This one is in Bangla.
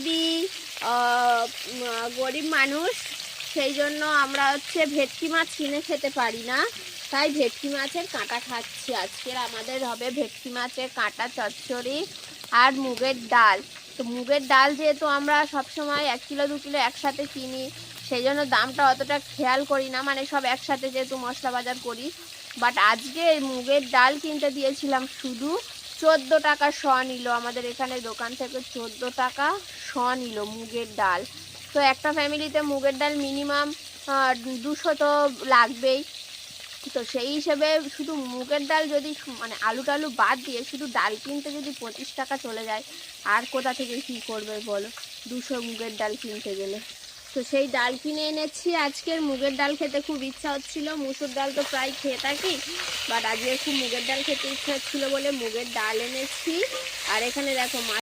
খুবই গরিব মানুষ, সেই জন্য আমরা হচ্ছে ভেটকি মাছ কিনে খেতে পারি না। তাই ভেটকি মাছের কাঁটা খাচ্ছি। আজকের আমাদের হবে ভেটকি মাছের কাঁটা, চচ্চড়ি আর মুগের ডাল। তো মুগের ডাল যেহেতু আমরা সবসময় এক কিলো, দু কিলো একসাথে কিনি, সেই জন্য দামটা অতটা খেয়াল করি না। মানে সব একসাথে যেহেতু মশলা বাজার করি। বাট আজকে মুগের ডাল কিনতে দিয়েছিলাম শুধু চোদ্দ টাকা শ নিল। আমাদের এখানে দোকান থেকে চোদ্দ টাকা শ নিল মুগের ডাল। তো একটা ফ্যামিলিতে মুগের ডাল মিনিমাম দুশো তো লাগবেই। তো সেই হিসেবে শুধু মুগের ডাল যদি মানে আলু টালু বাদ দিয়ে শুধু ডাল কিনতে যদি পঁচিশ টাকা চলে যায়, আর কোথা থেকে কী করবে বলো? দুশো মুগের ডাল কিনতে গেলে। তো সেই ডাল কিনে এনেছি। আজকের মুগের ডাল খেতে খুব ইচ্ছা হচ্ছিল। মুসুর ডাল তো প্রায় খেয়ে থাকি। বাট আজকে খুব মুগের ডাল খেতে ইচ্ছা হচ্ছিল বলে মুগের ডাল এনেছি। আর এখানে দেখো মাছ